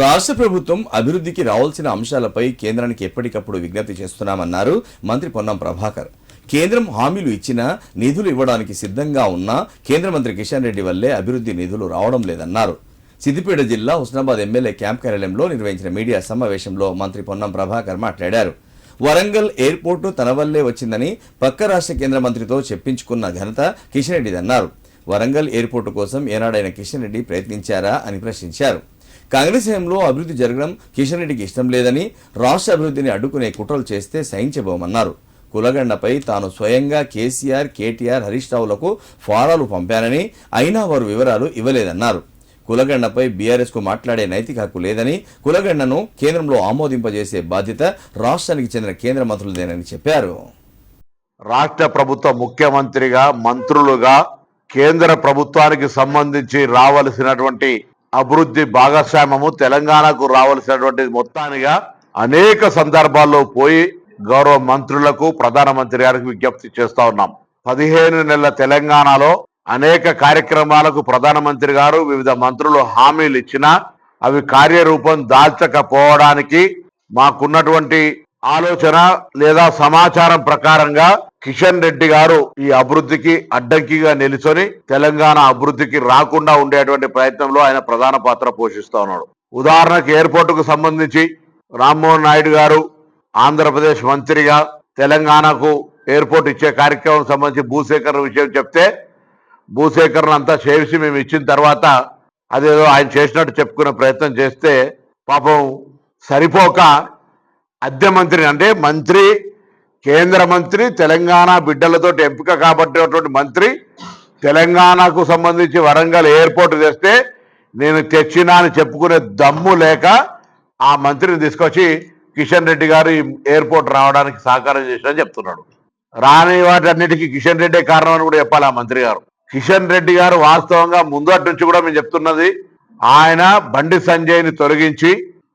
రాష్ట్ర ప్రభుత్వం అభివృద్ధికి రావాల్సిన అంశాలపై కేంద్రానికి ఎప్పటికప్పుడు విజ్ఞప్తి చేస్తున్నామన్నారు మంత్రి పొన్నం ప్రభాకర్. కేంద్రం హామీలు ఇచ్చినా నిధులు ఇవ్వడానికి సిద్ధంగా ఉన్నా కేంద్ర మంత్రి కిషన్ రెడ్డి వల్లే అభివృద్ధి నిధులు రావడం లేదన్నారు. సిద్దిపేట జిల్లా హుస్నాబాద్ ఎమ్మెల్యే క్యాంప్ కార్యాలయంలో నిర్వహించిన మీడియా సమావేశంలో మంత్రి పొన్నం ప్రభాకర్ మాట్లాడారు. వరంగల్ ఎయిర్పోర్టు తన వల్లే వచ్చిందని పక్క రాష్ట్ర కేంద్ర మంత్రితో చెప్పించుకున్న ఘనత కిషన్ రెడ్డిదన్నారు. వరంగల్ ఎయిర్పోర్టు కోసం ఏనాడైన కిషన్ రెడ్డి ప్రయత్నించారా అని ప్రశ్నించారు. కాంగ్రెస్ హయాంలో అభివృద్ధి జరగడం కిషన్ రెడ్డికి ఇష్టం లేదని రాష్ట్ర అభివృద్ధిని అడ్డుకునే కుట్రలు చేస్తే సహించబోమన్నారు. కులగండపై తాను స్వయంగా కేసీఆర్ కేటీఆర్ హరీష్ రావులకు ఫారాలు పంపానని అయినా వారు వివరాలు ఇవ్వలేదన్నారు. కులగండపై బీఆర్ఎస్కు మాట్లాడే నైతిక హక్కు లేదని కులగండను కేంద్రంలో ఆమోదింపజేసే బాధ్యత రాష్ట్రానికి చెందిన కేంద్ర మంత్రులదేనని చెప్పారు. రాష్ట్ర ప్రభుత్వ ముఖ్యమంత్రిగా మంత్రులుగా కేంద్ర ప్రభుత్వానికి సంబంధించి రావలసినటువంటి అభివృద్ధి భాగస్వామ్యము తెలంగాణకు రావలసినటువంటి మొత్తానిగా అనేక సందర్భాల్లో పోయి గౌరవ మంత్రులకు ప్రధానమంత్రి గారికి విజ్ఞప్తి చేస్తా ఉన్నాం. పదిహేను నెలల తెలంగాణలో అనేక కార్యక్రమాలకు ప్రధానమంత్రి గారు వివిధ మంత్రులు హామీలు ఇచ్చినా అవి కార్యరూపం దాల్చకపోవడానికి మాకున్నటువంటి ఆలోచన లేదా సమాచారం ప్రకారంగా కిషన్ రెడ్డి గారు ఈ అభివృద్ధికి అడ్డంకిగా నిలుచొని తెలంగాణ అభివృద్ధికి రాకుండా ఉండేటువంటి ప్రయత్నంలో ఆయన ప్రధాన పాత్ర పోషిస్తూ ఉన్నాడు. ఉదాహరణకు ఎయిర్పోర్టుకు సంబంధించి రామ్మోహన్ నాయుడు గారు ఆంధ్రప్రదేశ్ మంత్రిగా తెలంగాణకు ఎయిర్పోర్ట్ ఇచ్చే కార్యక్రమం సంబంధించి భూసేకరణ విషయం చెప్తే భూసేకరణ అంతా చేసి మేము ఇచ్చిన తర్వాత అదేదో ఆయన చేసినట్టు చెప్పుకునే ప్రయత్నం చేస్తే పాపం సరిపోక అద్దె మంత్రి అంటే మంత్రి కేంద్ర మంత్రి తెలంగాణ బిడ్డలతో ఎంపిక కాబట్టినటువంటి మంత్రి తెలంగాణకు సంబంధించి వరంగల్ ఎయిర్పోర్ట్ తెస్తే నేను తెచ్చినా అని చెప్పుకునే దమ్ము లేక ఆ మంత్రిని తీసుకొచ్చి కిషన్ రెడ్డి గారు ఎయిర్పోర్ట్ రావడానికి సహకారం చేశారని చెప్తున్నాడు. రాని వాటన్నిటికీ కిషన్ రెడ్డే కారణం అని కూడా చెప్పాలి ఆ మంత్రి గారు. కిషన్ రెడ్డి గారు వాస్తవంగా ముందటి నుంచి కూడా మేము చెప్తున్నది ఆయన బండి సంజయ్ని తొలగించి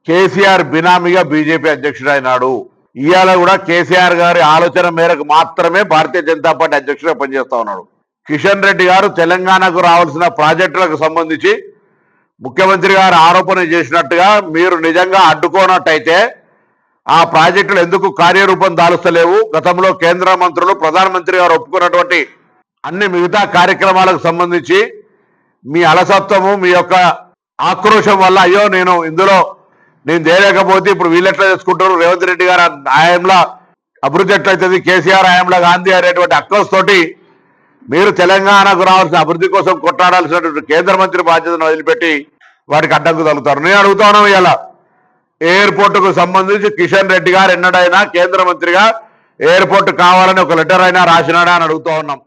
కేసీఆర్ బినామీగా బీజేపీ అధ్యక్షుడు అయినాడు ఇవాళ కూడా కేసీఆర్ గారి ఆలోచన మేరకు మాత్రమే భారతీయ జనతా పార్టీ అధ్యక్షుడిగా పనిచేస్తా ఉన్నాడు. కిషన్ రెడ్డి గారు తెలంగాణకు రావాల్సిన ప్రాజెక్టులకు సంబంధించి ముఖ్యమంత్రి గారు ఆరోపణ చేసినట్టుగా మీరు నిజంగా అడ్డుకోనట్టయితే ఆ ప్రాజెక్టులు ఎందుకు కార్యరూపం దాలుస్తలేవు? గతంలో కేంద్ర మంత్రులు ప్రధానమంత్రి గారు ఒప్పుకున్నటువంటి అన్ని మిగతా కార్యక్రమాలకు సంబంధించి మీ అలసత్వము మీ యొక్క ఆక్రోశం వల్ల అయ్యో నేను ఇందులో నేను చేయలేకపోతే ఇప్పుడు వీళ్ళెట్లా చేసుకుంటారు? రేవంత్ రెడ్డి గారు హయాంలో అభివృద్ధి ఎట్లయితుంది? కేసీఆర్ హయాంలో గాంధీ అనేటువంటి అక్కస్ తోటి మీరు తెలంగాణకు రావాల్సిన అభివృద్ధి కోసం కొట్లాడాల్సినటువంటి కేంద్ర మంత్రి బాధ్యతను వదిలిపెట్టి వాటికి అడ్డంకు తగులుతారు. నేను అడుగుతాను ఇలా ఎయిర్పోర్టుకు సంబంధించి కిషన్ రెడ్డి గారు ఎన్నడైనా కేంద్ర మంత్రిగా ఎయిర్పోర్ట్ కావాలని ఒక లెటర్ అయినా రాసినాడా అని అడుగుతా ఉన్నాం.